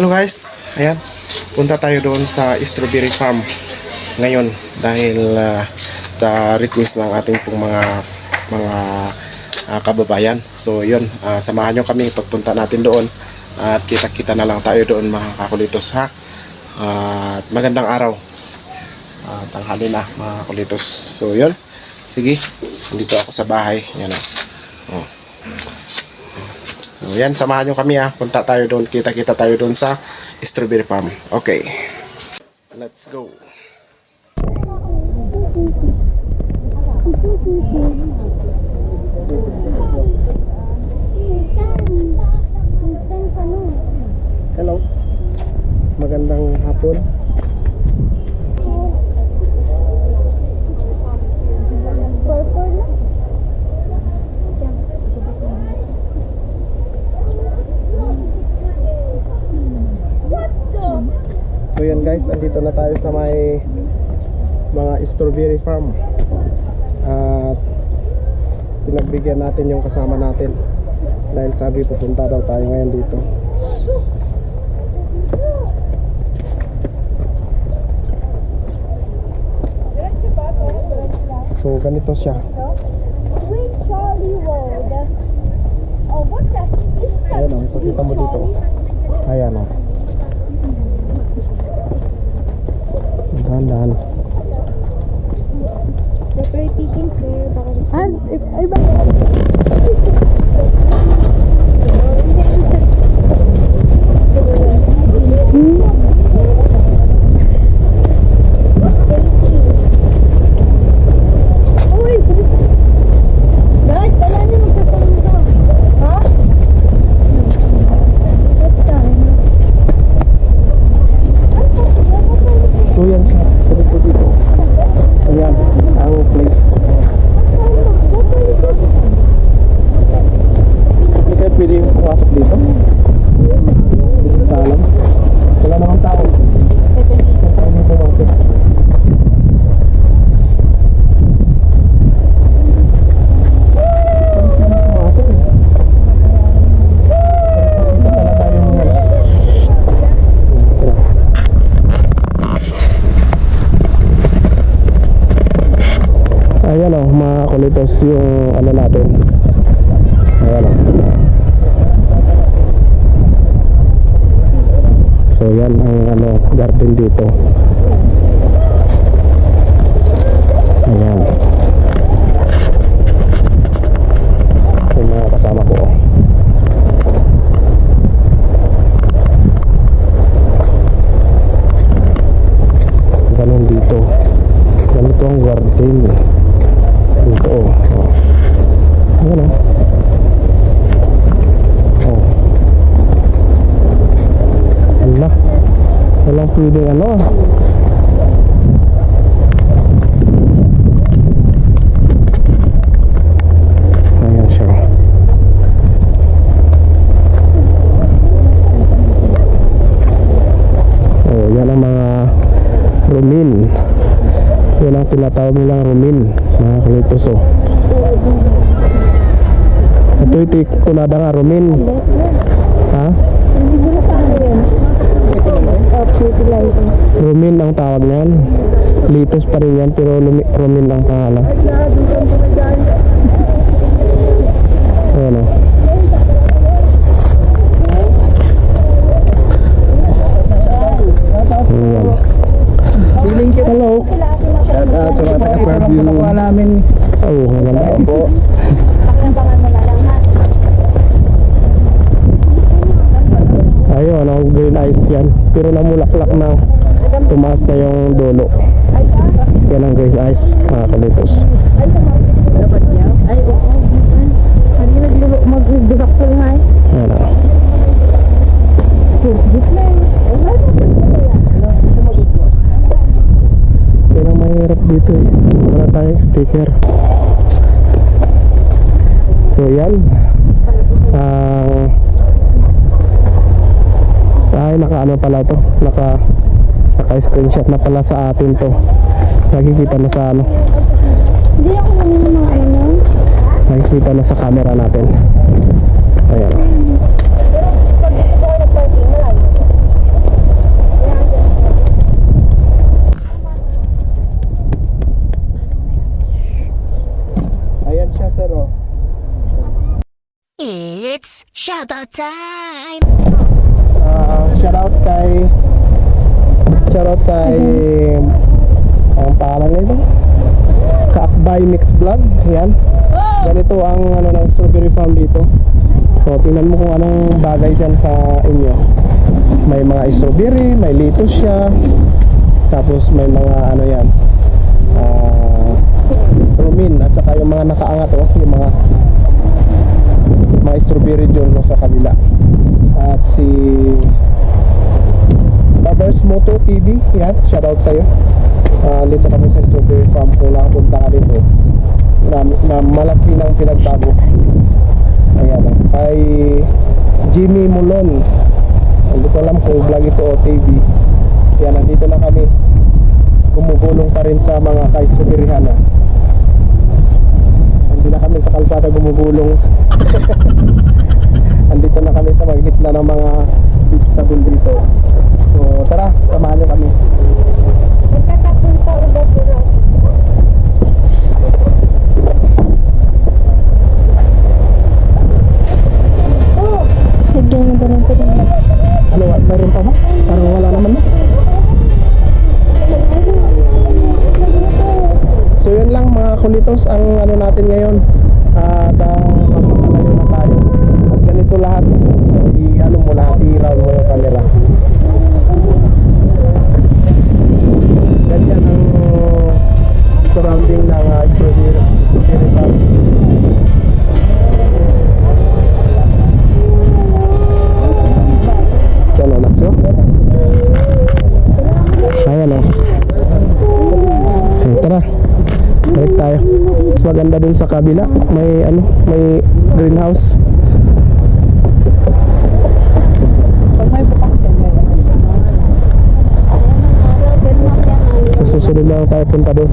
Hello guys, ayan. Punta tayo doon sa strawberry farm ngayon dahil ah, sa request ng ating pong mga mga ah, kababayan. So yun, ah, samahan nyo kami pagpunta natin doon at kita-kita na lang tayo doon mga kakulitos ha. At magandang araw. Ah, tanghali na mga kakulitos. So yun, sige, dito ako sa bahay. Yan o. Oh. So, samahan nyo kami ha. Punta tayo doon, kita-kita tayo doon sa strawberry farm. Okay. Let's go. Hello. Magandang hapon. Guys, andito na tayo sa may mga strawberry farm. At pinagbigyan natin yung kasama natin. Dahil sabi pupunta daw tayo ngayon dito. So ganito siya. Oh? Ayan o, so kita mo dito. Ayan o. Dahan-dahan. Separate eating, sir. Baka gusto Ah, ay, ay ba? Uy! Guys, wala niyo magtatanong ka. Ha? What time? So yan siya. Sabi ko dito. Ayan, ang place. Hindi kayo pwede pumasok dito? Hindi ko alam. Wala namang tao. Basta hindi pumasok. Pumasok eh. Ito pala tayo mga Tara. Ayan o, kulitos yung ano natin. Ayan o. So yan ang ano garden dito. Ayan. Yung mga kasama ko. Ganun dito. Ganito ang garden. Dito oh. oh. Ayan oh. Oh. Wala. Walang pwedeng ano. Ayan. Oh, yan mga rumin. Yan ang tinatawag nilang rumin, mga kalitos oh. Ito iti kunada nga rumin. Ha? Siguro sa ano? Rumin ang tawag niyan. Litos pa rin yan, pero lumi- rumin ang pangalan. Ayan oh. Ayan. Hello. Shout out sa mga taga-Fairview. Nakuha namin. Oh, maganda po. Pakilambangan mo na lang, ha? Ayun, ang green ice yan. Pero namulaklak na. Tumaas na yung dulo. Yan ang green ice, mga kalitos. Ah. Yan ang mahirap dito eh. Wala tayong sticker. So yan. Ang tayo naka ano pala to naka naka screenshot na pala sa atin to. Nakikita na sa ano? Hindi ako ng mga ano. Nakikita na sa camera natin. Ayan. Ayan siya sir oh. It's shoutout time! Out kay ang pangalan nito? Kaakbay Mix Vlog yan. Ganito ang ano ng strawberry farm dito. So tingnan mo kung anong bagay dyan sa inyo. May mga strawberry may lettuce siya tapos may mga ano yan ah rumin at saka yung mga nakaangat oh yung mga mga strawberry dyan no, sa kabila. At si Barbers Moto TV yan, shoutout sa'yo. Uh, dito kami sa strawberry farm kung nakapunta ka dito. Na, na malaki ng pinagbago. Ayan oh. kay Jimmy Mulon. Hindi ko alam kung vlog ito o TV yan, nandito na kami. Gumugulong pa rin sa mga ka-strawberryhan oh. hindi na kami sa kalsada gumugulong. Andito na kami sa mga gitna ng mga vegetable dito. So tara, samahan niyo kami. Ano, mayroon pa ba? Parang wala naman na. So yun lang mga kulitos ang ano natin ngayon. Maganda dun sa kabila. May ano, may greenhouse. Sa susunod na tayo punta doon.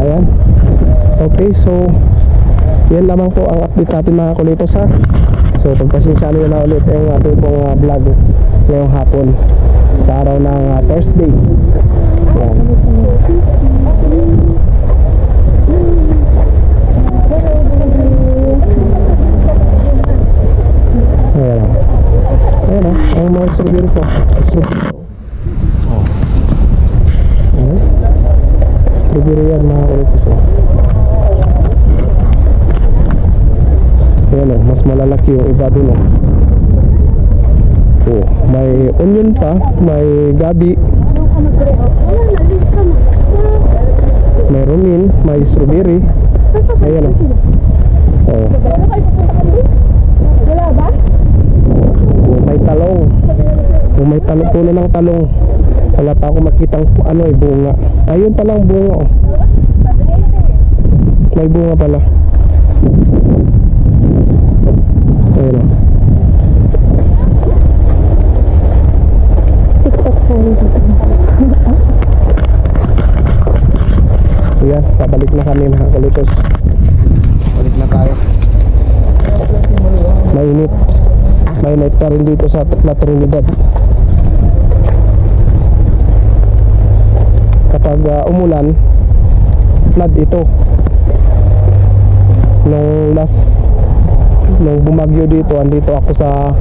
Ayan. Okay, so yan lamang po ang update natin mga kulitos ha. So pagpasensya nyo na ulit yung ating pong uh, vlog ngayong hapon sa araw ng uh, Thursday. Yan. Ayan. Ayan o, ang mga strawberry po. Strawberry. Ayan. Strawberry yan mga kulitos oh. Ayan o, malalaki yung iba dun o. Oh, may onion pa, may gabi, may rumin, may strawberry. Ayan. Oh. Ba? Oh, may talong. Oh, may talong, puno ng talong. Wala pa ako makitang ano eh, bunga. Ayun palang bunga oh. May bunga pala. Ayun oh. TikTok tayo dito. So yan, babalik na kami mga kalitos. Balik na tayo. Mainit. Mainit pa rin dito sa La Trinidad. Kapag ah, umulan, flood ito. Nung last nung bumagyo dito, andito ako sa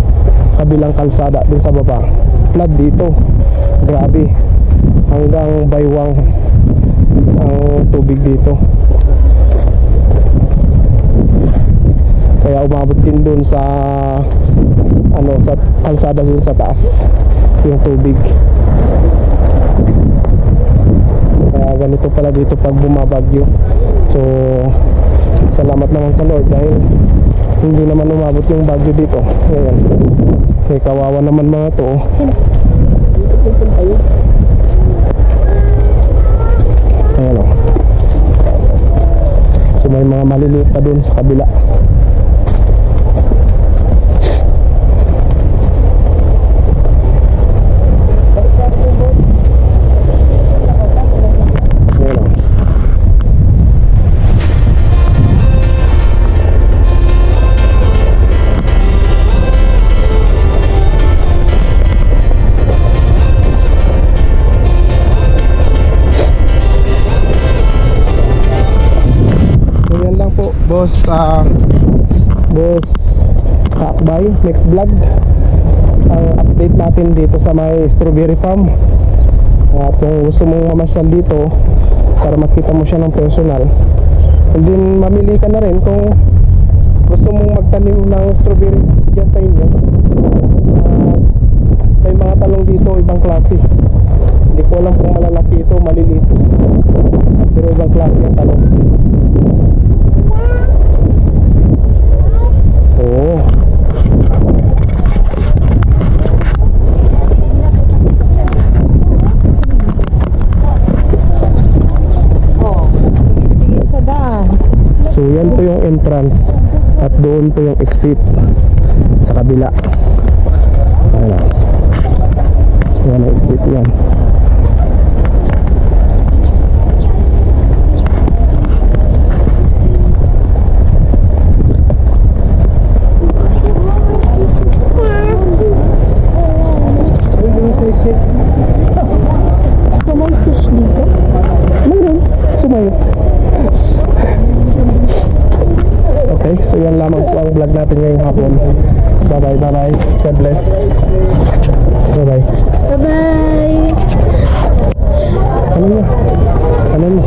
kabilang kalsada dun sa baba. Flood dito. Grabe. Hanggang baywang ang tubig dito. Kaya umabot din doon sa ano sa kalsada doon sa taas yung tubig. Kaya ganito pala dito pag bumabagyo. So salamat naman sa Lord dahil hindi naman umabot yung bagyo dito. Ngayon. Kaya kawawa naman mga to. oh. Ayan o. So may mga maliliit pa dun sa kabila. Mix Vlog. Ang update natin dito sa may strawberry farm. At kung gusto mong mamasyal dito Para makita mo siya ng personal And then mamili ka na rin kung gusto mong magtanim ng strawberry dyan sa inyo. Ah, May mga talong dito ibang klase. Hindi ko alam kung malalaki ito maliliit. Pero ibang klase yung talong. Oo So yan po yung entrance at doon po yung exit sa kabila. Ayan. o. Yan ang exit yan. So may fish dito? Mayroon. Sumayo. Okay, so yan lamang po ang vlog natin ngayong hapon. Bye-bye, bye-bye. God bless. Bye-bye. Bye-bye! Ano mo? Ano mo?